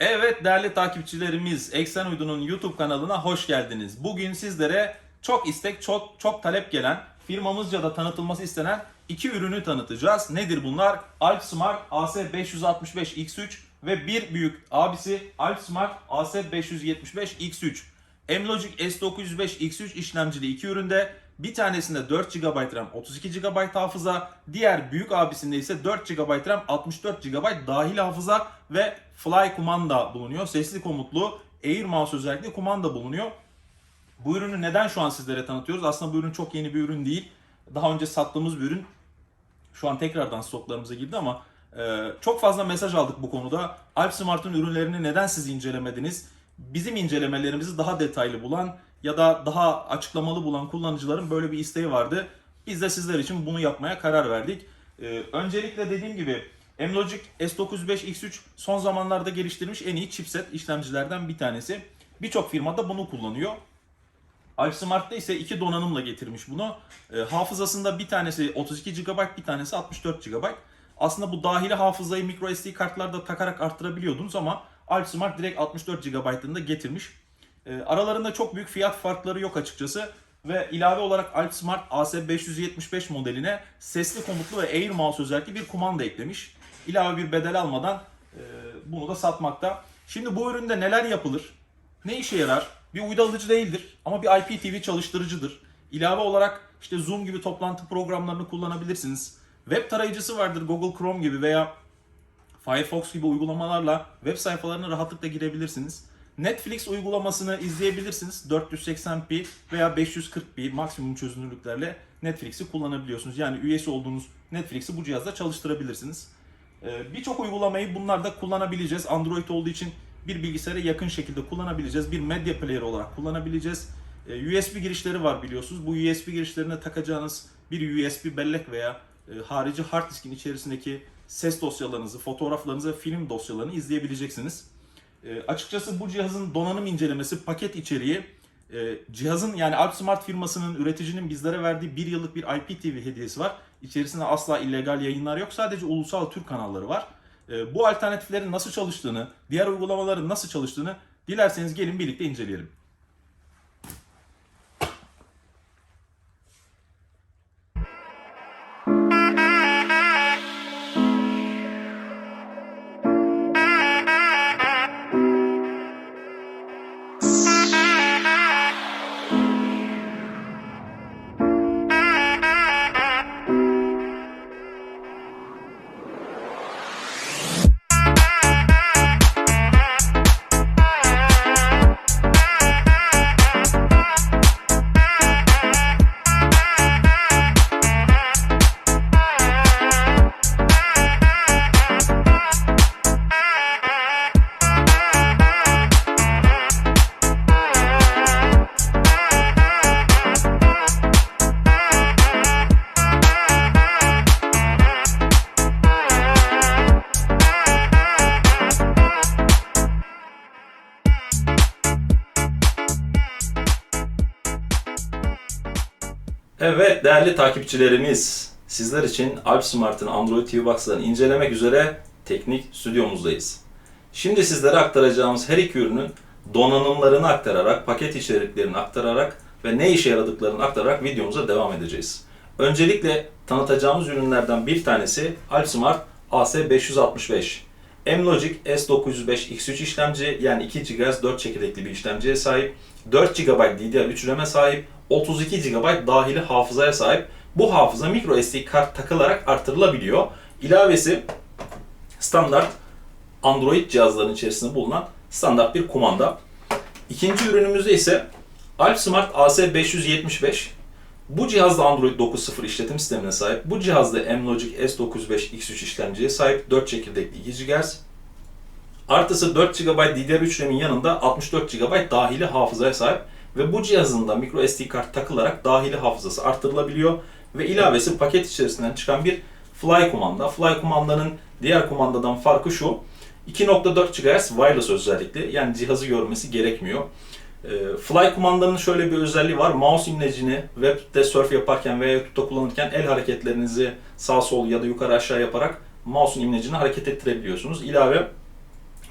Evet değerli takipçilerimiz Eksen Uydu'nun YouTube kanalına hoş geldiniz. Bugün sizlere çok istek, çok çok talep gelen, firmamızca da tanıtılması istenen iki ürünü tanıtacağız. Nedir bunlar? Alpsmart AS565X3 ve bir büyük abisi Alpsmart AS575X3. Emlogic S905X3 işlemcili iki üründe bir tanesinde 4 GB RAM 32 GB hafıza, diğer büyük abisinde ise 4 GB RAM 64 GB dahil hafıza ve Fly kumanda bulunuyor. Sesli komutlu Air Mouse özellikle kumanda bulunuyor. Bu ürünü neden şu an sizlere tanıtıyoruz? Aslında bu ürün çok yeni bir ürün değil. Daha önce sattığımız bir ürün. Şu an tekrardan stoklarımıza girdi ama e, çok fazla mesaj aldık bu konuda. Alpsmart'ın ürünlerini neden siz incelemediniz? Bizim incelemelerimizi daha detaylı bulan ya da daha açıklamalı bulan kullanıcıların böyle bir isteği vardı. Biz de sizler için bunu yapmaya karar verdik. E, öncelikle dediğim gibi Emlogic S905X3 son zamanlarda geliştirilmiş en iyi chipset işlemcilerden bir tanesi. Birçok firmada bunu kullanıyor. Alpsmart'ta ise iki donanımla getirmiş bunu. E, hafızasında bir tanesi 32 GB, bir tanesi 64 GB. Aslında bu dahili hafızayı microSD kartlarda takarak arttırabiliyordunuz ama Alpsmart direkt 64 GB'ında getirmiş. E, aralarında çok büyük fiyat farkları yok açıkçası. Ve ilave olarak Alpsmart AS575 modeline sesli komutlu ve Air Mouse özellikle bir kumanda eklemiş. İlave bir bedel almadan e, bunu da satmakta. Şimdi bu üründe neler yapılır? Ne işe yarar? Bir uydu alıcı değildir ama bir IPTV çalıştırıcıdır. İlave olarak işte Zoom gibi toplantı programlarını kullanabilirsiniz. Web tarayıcısı vardır Google Chrome gibi veya Firefox gibi uygulamalarla web sayfalarına rahatlıkla girebilirsiniz. Netflix uygulamasını izleyebilirsiniz. 480p veya 540p maksimum çözünürlüklerle Netflix'i kullanabiliyorsunuz. Yani üyesi olduğunuz Netflix'i bu cihazda çalıştırabilirsiniz. Ee, Birçok uygulamayı bunlarda kullanabileceğiz. Android olduğu için bir bilgisayara yakın şekilde kullanabileceğiz. Bir medya player olarak kullanabileceğiz. Ee, USB girişleri var biliyorsunuz. Bu USB girişlerine takacağınız bir USB bellek veya e, harici hard diskin içerisindeki ses dosyalarınızı, fotoğraflarınızı film dosyalarını izleyebileceksiniz. E, açıkçası bu cihazın donanım incelemesi, paket içeriği, e, cihazın yani Alpsmart firmasının üreticinin bizlere verdiği bir yıllık bir IPTV hediyesi var. İçerisinde asla illegal yayınlar yok. Sadece ulusal Türk kanalları var. E, bu alternatiflerin nasıl çalıştığını, diğer uygulamaların nasıl çalıştığını dilerseniz gelin birlikte inceleyelim. Evet değerli takipçilerimiz, sizler için Alpsmart'ın Android TV Box'larını incelemek üzere teknik stüdyomuzdayız. Şimdi sizlere aktaracağımız her iki ürünün donanımlarını aktararak, paket içeriklerini aktararak ve ne işe yaradıklarını aktararak videomuza devam edeceğiz. Öncelikle tanıtacağımız ürünlerden bir tanesi Alpsmart AS565. Emlogic S905X3 işlemci yani 2 GHz 4 çekirdekli bir işlemciye sahip. 4 GB DDR3 RAM'e sahip. 32 GB dahili hafızaya sahip. Bu hafıza micro SD kart takılarak artırılabiliyor. İlavesi standart Android cihazların içerisinde bulunan standart bir kumanda. İkinci ürünümüzde ise Alpsmart AS575. Bu cihazda Android 9.0 işletim sistemine sahip. Bu cihazda Emlogic S905X3 işlemciye sahip 4 çekirdekli 2 GHz. Artısı 4 GB DDR3 RAM'in yanında 64 GB dahili hafızaya sahip ve bu cihazın da micro SD kart takılarak dahili hafızası artırılabiliyor ve ilavesi paket içerisinden çıkan bir Fly kumanda. Fly kumandanın diğer kumandadan farkı şu. 2.4 GHz wireless özellikle yani cihazı görmesi gerekmiyor. Ee, Fly kumandanın şöyle bir özelliği var. Mouse imlecini webde surf yaparken veya YouTube'da kullanırken el hareketlerinizi sağ sol ya da yukarı aşağı yaparak mouse'un imlecini hareket ettirebiliyorsunuz. İlave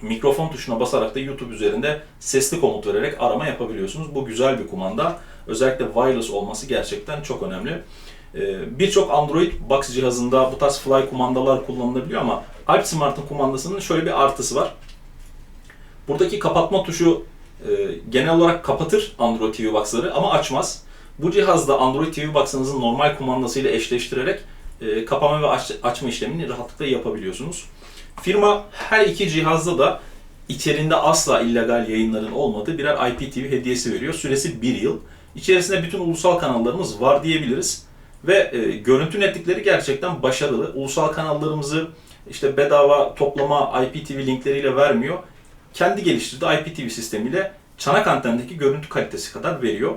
Mikrofon tuşuna basarak da YouTube üzerinde sesli komut vererek arama yapabiliyorsunuz. Bu güzel bir kumanda. Özellikle wireless olması gerçekten çok önemli. Ee, Birçok Android box cihazında bu tarz fly kumandalar kullanılabiliyor ama Alp Smart'ın kumandasının şöyle bir artısı var. Buradaki kapatma tuşu e, genel olarak kapatır Android TV Box'ları ama açmaz. Bu cihazda Android TV Box'ınızın normal kumandasıyla eşleştirerek e, kapama ve aç- açma işlemini rahatlıkla yapabiliyorsunuz. Firma her iki cihazda da içerinde asla illegal yayınların olmadığı birer IPTV hediyesi veriyor. Süresi 1 yıl. İçerisinde bütün ulusal kanallarımız var diyebiliriz. Ve e, görüntü netlikleri gerçekten başarılı. Ulusal kanallarımızı işte bedava toplama IPTV linkleriyle vermiyor. Kendi geliştirdiği IPTV sistemiyle çanak antendeki görüntü kalitesi kadar veriyor.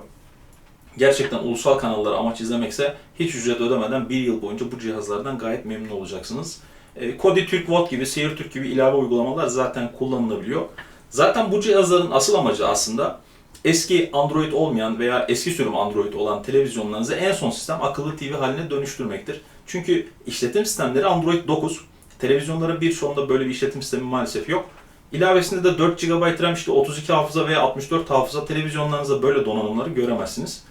Gerçekten ulusal kanalları amaç izlemekse hiç ücret ödemeden bir yıl boyunca bu cihazlardan gayet memnun olacaksınız. E, Kodi Türk Volt gibi, Seyir Türk gibi ilave uygulamalar zaten kullanılabiliyor. Zaten bu cihazların asıl amacı aslında eski Android olmayan veya eski sürüm Android olan televizyonlarınızı en son sistem akıllı TV haline dönüştürmektir. Çünkü işletim sistemleri Android 9. Televizyonların birçoğunda böyle bir işletim sistemi maalesef yok. İlavesinde de 4 GB RAM işte 32 hafıza veya 64 hafıza televizyonlarınızda böyle donanımları göremezsiniz.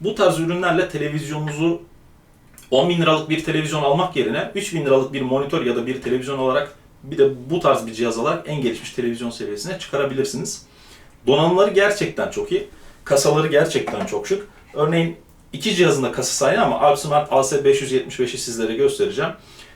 Bu tarz ürünlerle televizyonunuzu 10 bin liralık bir televizyon almak yerine 3 bin liralık bir monitör ya da bir televizyon olarak bir de bu tarz bir cihaz alarak en gelişmiş televizyon seviyesine çıkarabilirsiniz. Donanımları gerçekten çok iyi. Kasaları gerçekten çok şık. Örneğin iki cihazın da kasası aynı ama Alpsmart AS575'i sizlere göstereceğim.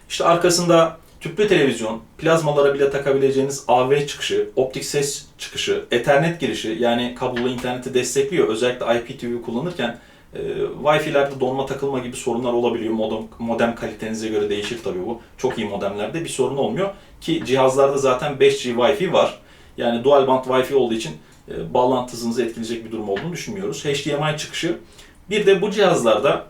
İşte arkasında tüplü televizyon, plazmalara bile takabileceğiniz AV çıkışı, optik ses çıkışı, Ethernet girişi yani kablolu interneti destekliyor. Özellikle IPTV kullanırken e, Wi-Fi'lerde donma takılma gibi sorunlar olabiliyor. Modem, modem kalitenize göre değişir tabii bu. Çok iyi modemlerde bir sorun olmuyor. Ki cihazlarda zaten 5G Wi-Fi var. Yani dual band Wi-Fi olduğu için e, bağlantı hızınızı etkileyecek bir durum olduğunu düşünmüyoruz. HDMI çıkışı. Bir de bu cihazlarda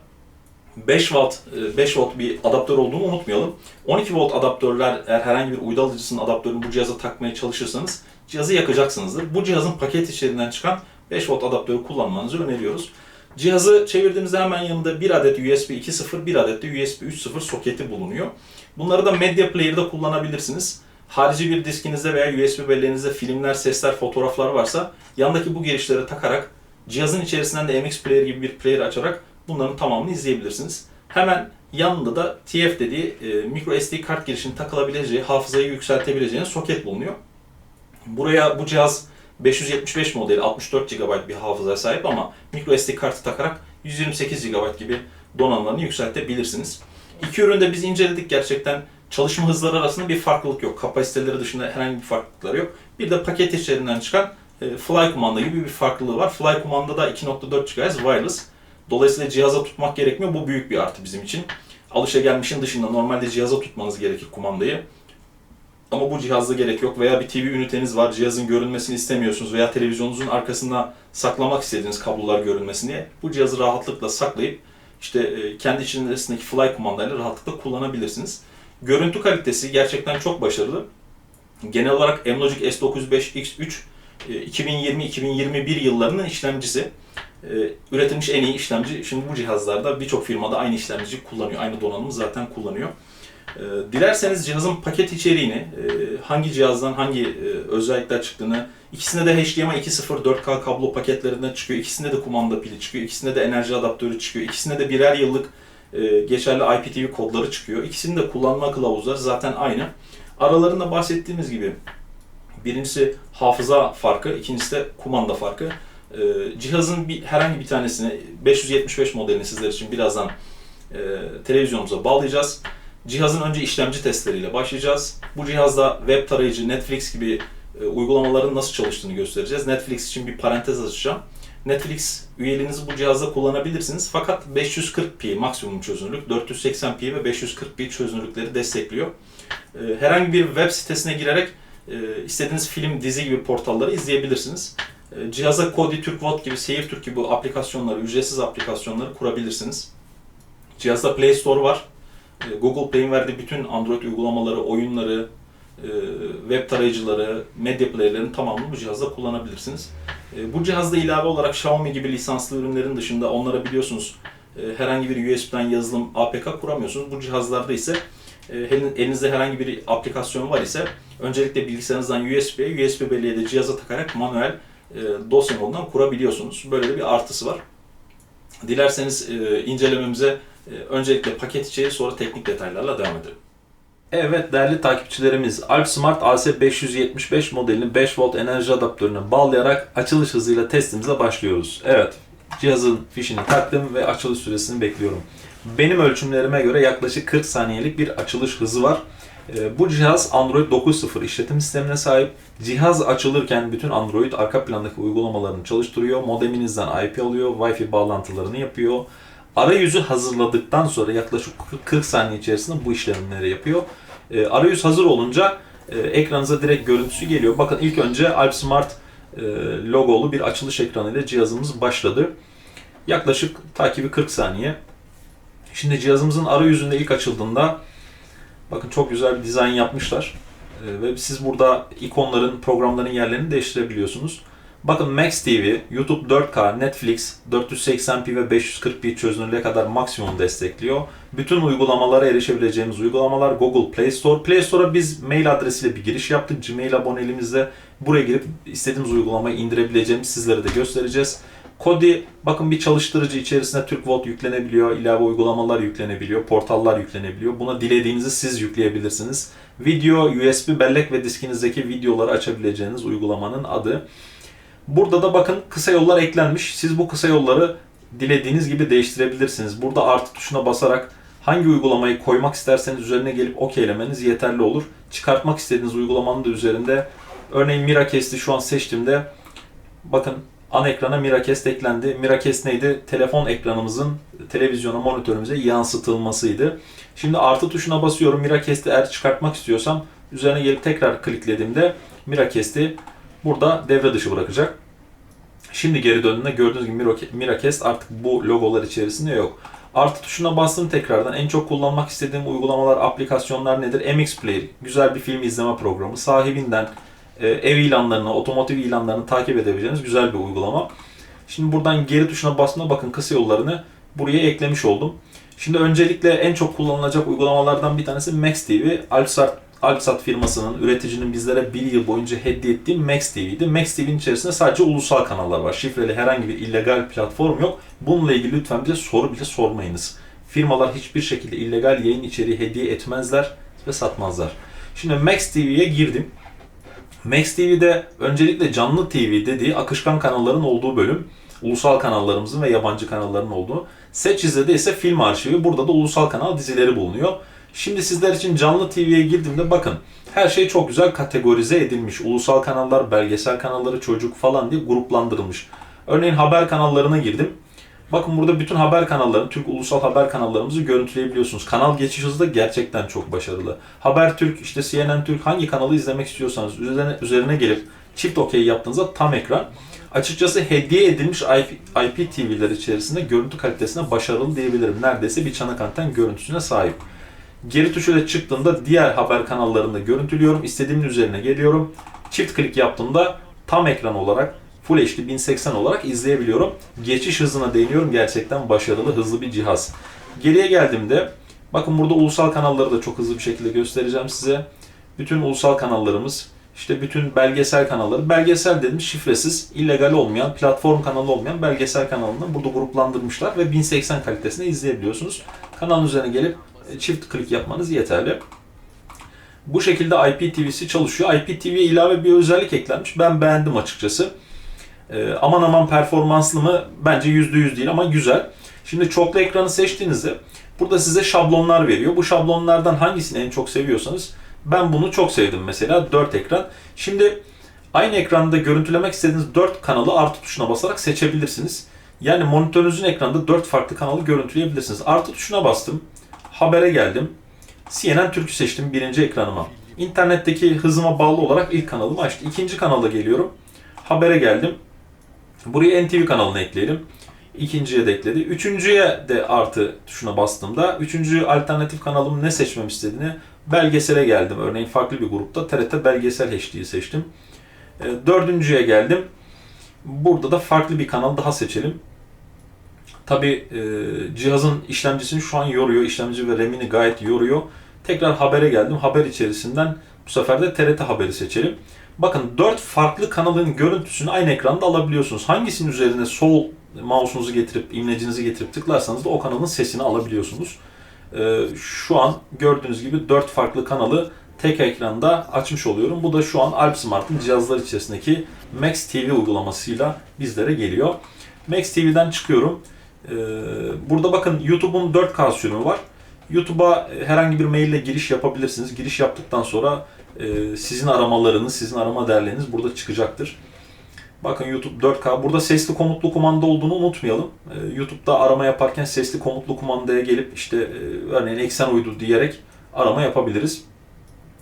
5 volt, e, 5 volt bir adaptör olduğunu unutmayalım. 12 volt adaptörler eğer herhangi bir uydu alıcısının adaptörünü bu cihaza takmaya çalışırsanız cihazı yakacaksınızdır. Bu cihazın paket içerisinden çıkan 5 volt adaptörü kullanmanızı öneriyoruz. Cihazı çevirdiğinizde hemen yanında bir adet USB 2.0, bir adet de USB 3.0 soketi bulunuyor. Bunları da Media Player'da kullanabilirsiniz. Harici bir diskinizde veya USB bellerinizde filmler, sesler, fotoğraflar varsa yandaki bu girişleri takarak cihazın içerisinden de MX Player gibi bir player açarak bunların tamamını izleyebilirsiniz. Hemen yanında da TF dediği e, micro SD kart girişinin takılabileceği, hafızayı yükseltebileceğiniz soket bulunuyor. Buraya bu cihaz 575 modeli 64 GB bir hafızaya sahip ama micro SD kartı takarak 128 GB gibi donanımlarını yükseltebilirsiniz. İki üründe biz inceledik gerçekten çalışma hızları arasında bir farklılık yok. Kapasiteleri dışında herhangi bir farklılıkları yok. Bir de paket içerisinden çıkan e, Fly kumanda gibi bir farklılığı var. Fly kumanda da 2.4 GHz wireless. Dolayısıyla cihaza tutmak gerekmiyor. Bu büyük bir artı bizim için. Alışagelmişin dışında normalde cihaza tutmanız gerekir kumandayı. Ama bu cihazda gerek yok veya bir TV üniteniz var, cihazın görünmesini istemiyorsunuz veya televizyonunuzun arkasında saklamak istediğiniz kablolar görünmesin diye bu cihazı rahatlıkla saklayıp işte e, kendi içerisindeki fly kumandayla rahatlıkla kullanabilirsiniz. Görüntü kalitesi gerçekten çok başarılı. Genel olarak Amlogic S905X3 e, 2020-2021 yıllarının işlemcisi. E, Üretilmiş en iyi işlemci. Şimdi bu cihazlarda birçok firmada aynı işlemci kullanıyor. Aynı donanımı zaten kullanıyor. E, Dilerseniz cihazın paket içeriğini, e, hangi cihazdan hangi e, özellikler çıktığını, ikisinde de HDMI 2.0 4K kablo paketlerinden çıkıyor, ikisinde de kumanda pili çıkıyor, ikisinde de enerji adaptörü çıkıyor, ikisinde de birer yıllık e, geçerli IPTV kodları çıkıyor. İkisinin de kullanma kılavuzları zaten aynı. Aralarında bahsettiğimiz gibi birincisi hafıza farkı, ikincisi de kumanda farkı. Cihazın bir, herhangi bir tanesini 575 modelini sizler için birazdan televizyonumuza bağlayacağız. Cihazın önce işlemci testleriyle başlayacağız. Bu cihazda web tarayıcı, Netflix gibi e, uygulamaların nasıl çalıştığını göstereceğiz. Netflix için bir parantez açacağım. Netflix üyeliğinizi bu cihazda kullanabilirsiniz. Fakat 540p maksimum çözünürlük, 480p ve 540p çözünürlükleri destekliyor. E, Herhangi bir web sitesine girerek e, istediğiniz film, dizi gibi portalları izleyebilirsiniz. Cihaza Kodi, Türk Volt gibi, Seyir Türk gibi aplikasyonları, ücretsiz aplikasyonları kurabilirsiniz. Cihazda Play Store var. E, Google Play'in verdiği bütün Android uygulamaları, oyunları, e, web tarayıcıları, medya player'lerin tamamını bu cihazda kullanabilirsiniz. E, Bu cihazda ilave olarak Xiaomi gibi lisanslı ürünlerin dışında onlara biliyorsunuz herhangi bir USB'den yazılım APK kuramıyorsunuz. Bu cihazlarda ise elin- elinizde herhangi bir aplikasyon var ise öncelikle bilgisayarınızdan USB'ye, USB belleğe de cihaza takarak manuel dosya modundan kurabiliyorsunuz. Böyle de bir artısı var. Dilerseniz incelememize öncelikle paket içeriği sonra teknik detaylarla devam edelim. Evet değerli takipçilerimiz Alp Smart AC575 modelini 5 volt enerji adaptörüne bağlayarak açılış hızıyla testimize başlıyoruz. Evet cihazın fişini taktım ve açılış süresini bekliyorum. Benim ölçümlerime göre yaklaşık 40 saniyelik bir açılış hızı var. Ee, Bu cihaz Android 9.0 işletim sistemine sahip. Cihaz açılırken bütün Android arka plandaki uygulamalarını çalıştırıyor. Modeminizden IP alıyor, Wi-Fi bağlantılarını yapıyor. Arayüzü hazırladıktan sonra yaklaşık 40 saniye içerisinde bu işlemleri yapıyor. Ee, Arayüz hazır olunca e, ekranınıza direkt görüntüsü geliyor. Bakın ilk önce Alp Smart e, logolu bir açılış ekranıyla cihazımız başladı. Yaklaşık takibi 40 saniye. Şimdi cihazımızın arayüzünde ilk açıldığında bakın çok güzel bir dizayn yapmışlar. Ee, ve siz burada ikonların, programların yerlerini değiştirebiliyorsunuz. Bakın Max TV, YouTube 4K, Netflix 480p ve 540p çözünürlüğe kadar maksimum destekliyor. Bütün uygulamalara erişebileceğimiz uygulamalar Google Play Store. Play Store'a biz mail adresiyle bir giriş yaptık. Gmail aboneliğimizde buraya girip istediğimiz uygulamayı indirebileceğimizi sizlere de göstereceğiz. Kodi bakın bir çalıştırıcı içerisine TürkVolt yüklenebiliyor, ilave uygulamalar yüklenebiliyor, portallar yüklenebiliyor. Buna dilediğinizi siz yükleyebilirsiniz. Video, USB bellek ve diskinizdeki videoları açabileceğiniz uygulamanın adı. Burada da bakın kısa yollar eklenmiş. Siz bu kısa yolları dilediğiniz gibi değiştirebilirsiniz. Burada artı tuşuna basarak hangi uygulamayı koymak isterseniz üzerine gelip okeylemeniz yeterli olur. Çıkartmak istediğiniz uygulamanın da üzerinde örneğin Miracast'i şu an seçtiğimde bakın ana ekrana Miracast eklendi. Miracast neydi? Telefon ekranımızın televizyona, monitörümüze yansıtılmasıydı. Şimdi artı tuşuna basıyorum. Miracast'i eğer çıkartmak istiyorsam üzerine gelip tekrar kliklediğimde Miracast'i burada devre dışı bırakacak. Şimdi geri döndüğünde gördüğünüz gibi Miracast artık bu logolar içerisinde yok. Artı tuşuna bastım tekrardan. En çok kullanmak istediğim uygulamalar, aplikasyonlar nedir? MX Player, güzel bir film izleme programı. Sahibinden e, ev ilanlarını, otomotiv ilanlarını takip edebileceğiniz güzel bir uygulama. Şimdi buradan geri tuşuna bastığımda bakın kısa yollarını buraya eklemiş oldum. Şimdi öncelikle en çok kullanılacak uygulamalardan bir tanesi Max TV. Alpsat, Alpsat firmasının, üreticinin bizlere bir yıl boyunca hediye ettiği Max TV'ydi. Max TV'nin içerisinde sadece ulusal kanallar var. Şifreli herhangi bir illegal platform yok. Bununla ilgili lütfen bize soru bile sormayınız. Firmalar hiçbir şekilde illegal yayın içeriği hediye etmezler ve satmazlar. Şimdi Max TV'ye girdim. Max TV'de öncelikle canlı TV dediği akışkan kanalların olduğu bölüm. Ulusal kanallarımızın ve yabancı kanalların olduğu. Seç izlede ise film arşivi. Burada da ulusal kanal dizileri bulunuyor. Şimdi sizler için canlı TV'ye girdiğimde bakın her şey çok güzel kategorize edilmiş. Ulusal kanallar, belgesel kanalları, çocuk falan diye gruplandırılmış. Örneğin haber kanallarına girdim. Bakın burada bütün haber kanalları, Türk ulusal haber kanallarımızı görüntüleyebiliyorsunuz. Kanal geçiş hızı da gerçekten çok başarılı. Habertürk, işte CNN Türk hangi kanalı izlemek istiyorsanız üzerine, üzerine gelip çift okey yaptığınızda tam ekran. Açıkçası hediye edilmiş IP, IPTV'ler içerisinde görüntü kalitesine başarılı diyebilirim. Neredeyse bir çanak anten görüntüsüne sahip. Geri tuşuyla çıktığımda diğer haber kanallarında görüntülüyorum. İstediğimin üzerine geliyorum. Çift klik yaptığımda tam ekran olarak Full HD 1080 olarak izleyebiliyorum. Geçiş hızına değiniyorum. Gerçekten başarılı, hızlı bir cihaz. Geriye geldiğimde bakın burada ulusal kanalları da çok hızlı bir şekilde göstereceğim size. Bütün ulusal kanallarımız, işte bütün belgesel kanalları. Belgesel dedim şifresiz, illegal olmayan, platform kanalı olmayan belgesel kanalını burada gruplandırmışlar ve 1080 kalitesinde izleyebiliyorsunuz. Kanalın üzerine gelip çift klik yapmanız yeterli. Bu şekilde IPTV'si çalışıyor. IPTV'ye ilave bir özellik eklenmiş. Ben beğendim açıkçası. Ee, aman aman performanslı mı? Bence %100 değil ama güzel. Şimdi çoklu ekranı seçtiğinizde burada size şablonlar veriyor. Bu şablonlardan hangisini en çok seviyorsanız ben bunu çok sevdim mesela 4 ekran. Şimdi aynı ekranda görüntülemek istediğiniz 4 kanalı artı tuşuna basarak seçebilirsiniz. Yani monitörünüzün ekranında 4 farklı kanalı görüntüleyebilirsiniz. Artı tuşuna bastım. Habere geldim. CNN Türk'ü seçtim birinci ekranıma. İnternetteki hızıma bağlı olarak ilk kanalımı açtı. İkinci kanala geliyorum. Habere geldim. Buraya NTV kanalını ekleyelim. İkinciye de ekledi. Üçüncüye de artı tuşuna bastığımda üçüncü alternatif kanalım ne seçmem istediğini belgesele geldim. Örneğin farklı bir grupta TRT Belgesel HD'yi seçtim. E, Dördüncüye geldim. Burada da farklı bir kanal daha seçelim. Tabi e, cihazın işlemcisini şu an yoruyor. İşlemci ve RAM'ini gayet yoruyor. Tekrar habere geldim. Haber içerisinden bu sefer de TRT haberi seçelim. Bakın 4 farklı kanalın görüntüsünü aynı ekranda alabiliyorsunuz. Hangisinin üzerine sol mouse'unuzu getirip, imlecinizi getirip tıklarsanız da o kanalın sesini alabiliyorsunuz. Ee, şu an gördüğünüz gibi 4 farklı kanalı tek ekranda açmış oluyorum. Bu da şu an Alp Smart'ın cihazlar içerisindeki Max TV uygulamasıyla bizlere geliyor. Max TV'den çıkıyorum. Ee, burada bakın YouTube'un 4K sürümü var. YouTube'a herhangi bir maille giriş yapabilirsiniz. Giriş yaptıktan sonra e, sizin aramalarınız, sizin arama değerleriniz burada çıkacaktır. Bakın YouTube 4K. Burada sesli komutlu kumanda olduğunu unutmayalım. Ee, YouTube'da arama yaparken sesli komutlu kumandaya gelip işte e, örneğin eksen uydu diyerek arama yapabiliriz.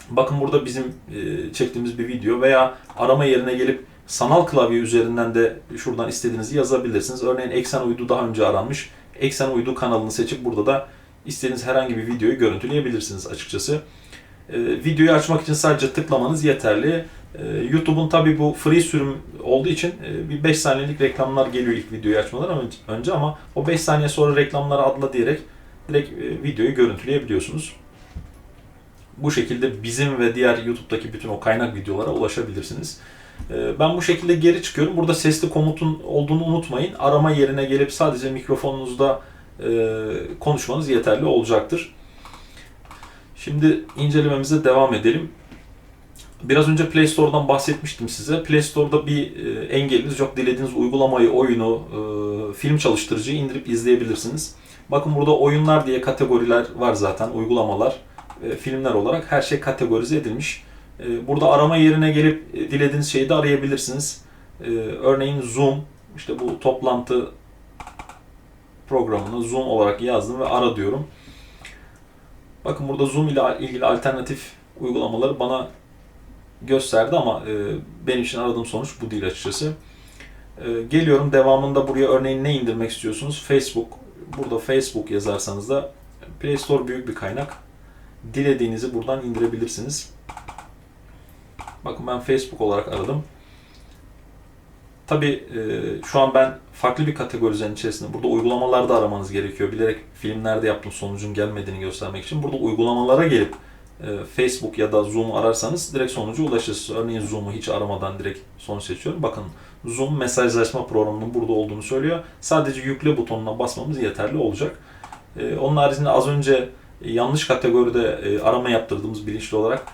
Bakın burada bizim e, çektiğimiz bir video veya arama yerine gelip sanal klavye üzerinden de şuradan istediğinizi yazabilirsiniz. Örneğin eksen uydu daha önce aranmış. Eksen uydu kanalını seçip burada da istediğiniz herhangi bir videoyu görüntüleyebilirsiniz açıkçası. E, videoyu açmak için sadece tıklamanız yeterli. E, YouTube'un tabi bu free sürüm olduğu için e, bir 5 saniyelik reklamlar geliyor ilk videoyu açmadan önce- ama o 5 saniye sonra reklamları adla diyerek direkt e, videoyu görüntüleyebiliyorsunuz. Bu şekilde bizim ve diğer YouTube'daki bütün o kaynak videolara ulaşabilirsiniz. E, Ben bu şekilde geri çıkıyorum. Burada sesli komutun olduğunu unutmayın. Arama yerine gelip sadece mikrofonunuzda e, konuşmanız yeterli olacaktır. Şimdi incelememize devam edelim. Biraz önce Play Store'dan bahsetmiştim size. Play Store'da bir e, engeliniz yok. Dilediğiniz uygulamayı, oyunu, e, film çalıştırıcıyı indirip izleyebilirsiniz. Bakın burada oyunlar diye kategoriler var zaten, uygulamalar, filmler olarak her şey kategorize edilmiş. E, burada arama yerine gelip e, dilediğiniz şeyi de arayabilirsiniz. E, örneğin Zoom, işte bu toplantı programını Zoom olarak yazdım ve ara diyorum. Bakın burada Zoom ile ilgili alternatif uygulamaları bana gösterdi ama e, benim için aradığım sonuç bu değil açıkçası. E, geliyorum devamında buraya örneğin ne indirmek istiyorsunuz? Facebook. Burada Facebook yazarsanız da Play Store büyük bir kaynak. Dilediğinizi buradan indirebilirsiniz. Bakın ben Facebook olarak aradım. Tabi e, şu an ben farklı bir kategorizenin içerisinde. Burada uygulamalarda aramanız gerekiyor. Bilerek filmlerde yaptığım sonucun gelmediğini göstermek için. Burada uygulamalara gelip e, Facebook ya da Zoom ararsanız direkt sonuca ulaşırsınız. Örneğin Zoom'u hiç aramadan direkt sonuç seçiyorum. Bakın Zoom mesajlaşma programının burada olduğunu söylüyor. Sadece yükle butonuna basmamız yeterli olacak. E, Onun haricinde az önce yanlış kategoride e, arama yaptırdığımız bilinçli olarak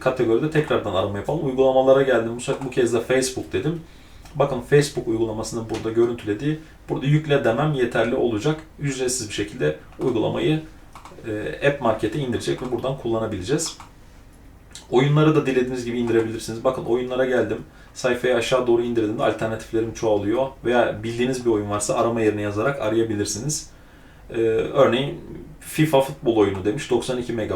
kategoride tekrardan arama yapalım. Uygulamalara geldim. Bu bu kez de Facebook dedim. Bakın Facebook uygulamasını burada görüntülediği. Burada yükle demem yeterli olacak. Ücretsiz bir şekilde uygulamayı e, App Market'e indirecek ve buradan kullanabileceğiz. Oyunları da dilediğiniz gibi indirebilirsiniz. Bakın oyunlara geldim. Sayfayı aşağı doğru indirdiğimde alternatiflerim çoğalıyor. Veya bildiğiniz bir oyun varsa arama yerine yazarak arayabilirsiniz. Ee, örneğin FIFA futbol oyunu demiş 92 MB.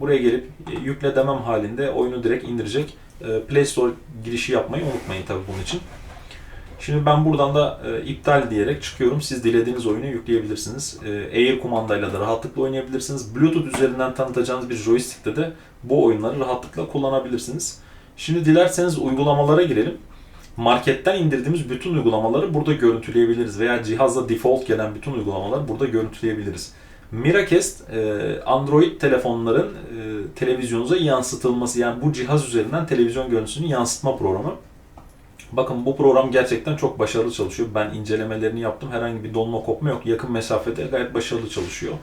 Buraya gelip e, yükle demem halinde oyunu direkt indirecek. Ee, Play Store girişi yapmayı unutmayın tabii bunun için. Şimdi ben buradan da e, iptal diyerek çıkıyorum. Siz dilediğiniz oyunu yükleyebilirsiniz. E, Air kumandayla da rahatlıkla oynayabilirsiniz. Bluetooth üzerinden tanıtacağınız bir joystick'te de bu oyunları rahatlıkla kullanabilirsiniz. Şimdi dilerseniz uygulamalara girelim. Marketten indirdiğimiz bütün uygulamaları burada görüntüleyebiliriz veya cihazda default gelen bütün uygulamaları burada görüntüleyebiliriz. Miracast e, Android telefonların e, televizyonunuza yansıtılması yani bu cihaz üzerinden televizyon görüntüsünü yansıtma programı. Bakın bu program gerçekten çok başarılı çalışıyor. Ben incelemelerini yaptım. Herhangi bir donma kopma yok. Yakın mesafede gayet başarılı çalışıyor.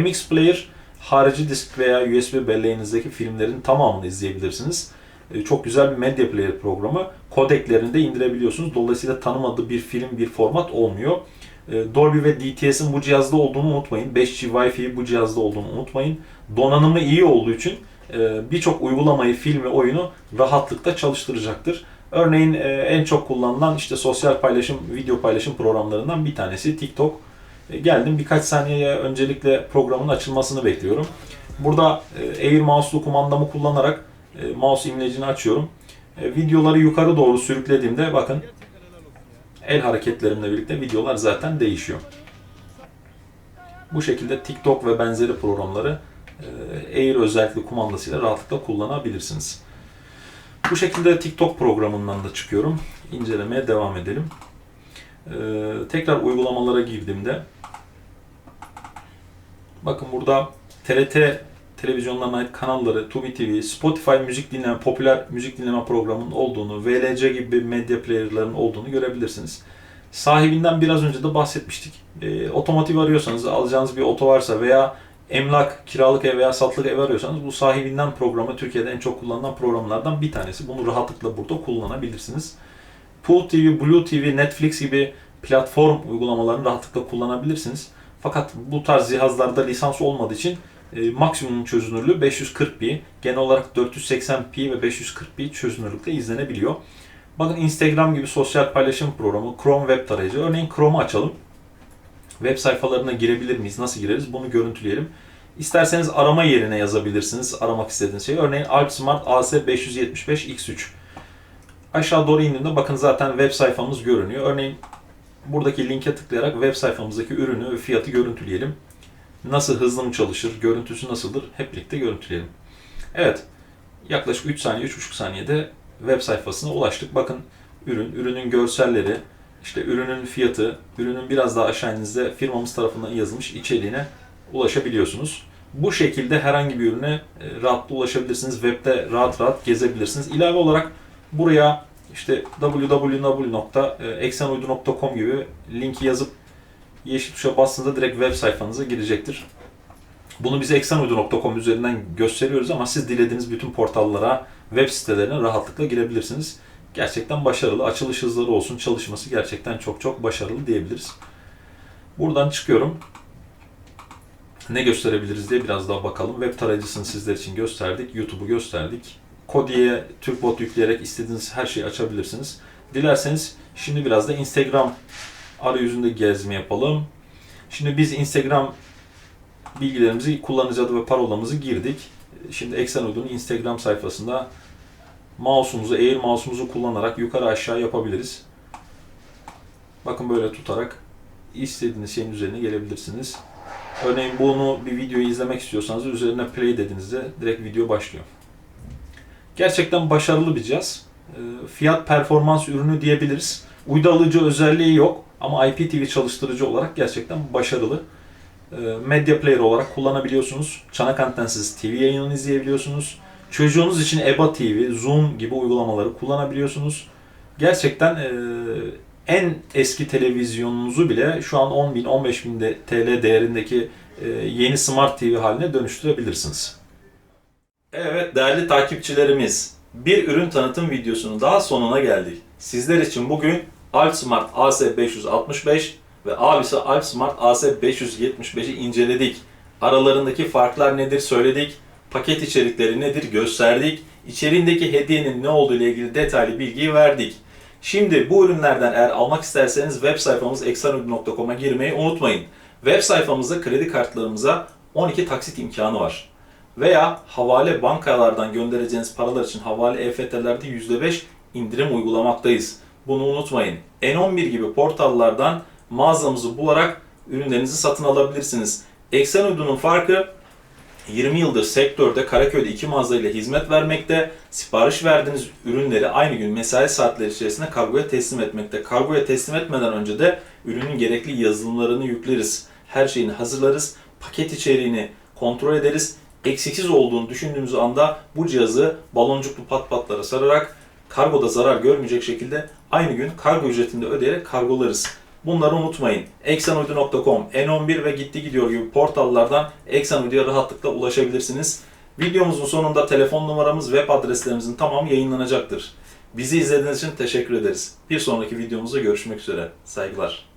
MX Player harici disk veya USB belleğinizdeki filmlerin tamamını izleyebilirsiniz. E, Çok güzel bir medya player programı. Kodeklerini de indirebiliyorsunuz. Dolayısıyla tanımadığı bir film, bir format olmuyor. E, Dolby ve DTS'in bu cihazda olduğunu unutmayın. 5G Wi-Fi bu cihazda olduğunu unutmayın. Donanımı iyi olduğu için e, birçok uygulamayı, filmi, oyunu rahatlıkla çalıştıracaktır. Örneğin e, en çok kullanılan işte sosyal paylaşım, video paylaşım programlarından bir tanesi TikTok. Geldim birkaç saniyeye öncelikle programın açılmasını bekliyorum. Burada Air Mouse'lu kumandamı kullanarak mouse imlecini açıyorum. Videoları yukarı doğru sürüklediğimde bakın el hareketlerimle birlikte videolar zaten değişiyor. Bu şekilde TikTok ve benzeri programları e, Air özellikli kumandasıyla rahatlıkla kullanabilirsiniz. Bu şekilde TikTok programından da çıkıyorum. İncelemeye devam edelim. Ee, tekrar uygulamalara girdiğimde bakın burada TRT televizyonlarına ait kanalları, Tubi TV, Spotify müzik dinleme, popüler müzik dinleme programının olduğunu, VLC gibi medya player'ların olduğunu görebilirsiniz. Sahibinden biraz önce de bahsetmiştik. Ee, otomotiv arıyorsanız, alacağınız bir oto varsa veya emlak, kiralık ev veya satılık ev arıyorsanız bu sahibinden programı Türkiye'de en çok kullanılan programlardan bir tanesi. Bunu rahatlıkla burada kullanabilirsiniz. Pool TV, Blue TV, Netflix gibi platform uygulamalarını rahatlıkla kullanabilirsiniz. Fakat bu tarz cihazlarda lisans olmadığı için e, maksimum çözünürlüğü 540p, genel olarak 480p ve 540p çözünürlükte izlenebiliyor. Bakın Instagram gibi sosyal paylaşım programı, Chrome web tarayıcı. Örneğin Chrome'u açalım. Web sayfalarına girebilir miyiz? Nasıl gireriz? Bunu görüntüleyelim. İsterseniz arama yerine yazabilirsiniz aramak istediğiniz şeyi. Örneğin AlpSmart AC575X3. Aşağı doğru indiğimde bakın zaten web sayfamız görünüyor. Örneğin buradaki linke tıklayarak web sayfamızdaki ürünü fiyatı görüntüleyelim. Nasıl hızlı mı çalışır, görüntüsü nasıldır hep birlikte görüntüleyelim. Evet, yaklaşık 3 saniye, 3,5 saniyede web sayfasına ulaştık. Bakın ürün, ürünün görselleri, işte ürünün fiyatı, ürünün biraz daha aşağı indiğinizde firmamız tarafından yazılmış içeriğine ulaşabiliyorsunuz. Bu şekilde herhangi bir ürüne e, rahatlıkla ulaşabilirsiniz. Webde rahat rahat gezebilirsiniz. İlave olarak buraya işte www.eksenuydu.com gibi linki yazıp yeşil tuşa bastığınızda direkt web sayfanıza girecektir. Bunu biz eksenuydu.com üzerinden gösteriyoruz ama siz dilediğiniz bütün portallara, web sitelerine rahatlıkla girebilirsiniz. Gerçekten başarılı. Açılış hızları olsun, çalışması gerçekten çok çok başarılı diyebiliriz. Buradan çıkıyorum. Ne gösterebiliriz diye biraz daha bakalım. Web tarayıcısını sizler için gösterdik. YouTube'u gösterdik. Kodiye Türkbot yükleyerek istediğiniz her şeyi açabilirsiniz. Dilerseniz şimdi biraz da Instagram arayüzünde gezme yapalım. Şimdi biz Instagram bilgilerimizi, kullanıcı adı ve parolamızı girdik. Şimdi Eksen Uydu'nun Instagram sayfasında mouse'umuzu, eğil mouse'umuzu kullanarak yukarı aşağı yapabiliriz. Bakın böyle tutarak istediğiniz şeyin üzerine gelebilirsiniz. Örneğin bunu bir videoyu izlemek istiyorsanız üzerine play dediğinizde direkt video başlıyor. Gerçekten başarılı bir cihaz. Ee, Fiyat performans ürünü diyebiliriz. Uydu alıcı özelliği yok ama IPTV çalıştırıcı olarak gerçekten başarılı. Ee, Medya player olarak kullanabiliyorsunuz. Çanak antensiz TV yayınını izleyebiliyorsunuz. Çocuğunuz için EBA TV, Zoom gibi uygulamaları kullanabiliyorsunuz. Gerçekten e, en eski televizyonunuzu bile şu an 10.000 15.000 de- TL değerindeki e, yeni Smart TV haline dönüştürebilirsiniz. Evet değerli takipçilerimiz, bir ürün tanıtım videosunun daha sonuna geldik. Sizler için bugün AlpSmart AC565 ve abisi AlpSmart AC575'i inceledik. Aralarındaki farklar nedir söyledik, paket içerikleri nedir gösterdik, içeriğindeki hediyenin ne olduğu ile ilgili detaylı bilgiyi verdik. Şimdi bu ürünlerden eğer almak isterseniz web sayfamız eksanürün.com'a girmeyi unutmayın. Web sayfamızda kredi kartlarımıza 12 taksit imkanı var veya havale bankalardan göndereceğiniz paralar için havale EFT'lerde %5 indirim uygulamaktayız. Bunu unutmayın. N11 gibi portallardan mağazamızı bularak ürünlerinizi satın alabilirsiniz. Eksen Uydu'nun farkı 20 yıldır sektörde Karaköy'de iki mağaza ile hizmet vermekte. Sipariş verdiğiniz ürünleri aynı gün mesai saatleri içerisinde kargoya teslim etmekte. Kargoya teslim etmeden önce de ürünün gerekli yazılımlarını yükleriz. Her şeyini hazırlarız. Paket içeriğini kontrol ederiz. Eksiksiz olduğunu düşündüğümüz anda bu cihazı baloncuklu pat patlara sararak kargoda zarar görmeyecek şekilde aynı gün kargo ücretini de ödeyerek kargolarız. Bunları unutmayın. Eksenuydu.com, N11 ve Gitti Gidiyor gibi portallardan Eksenuydu'ya rahatlıkla ulaşabilirsiniz. Videomuzun sonunda telefon numaramız, web adreslerimizin tamamı yayınlanacaktır. Bizi izlediğiniz için teşekkür ederiz. Bir sonraki videomuzda görüşmek üzere. Saygılar.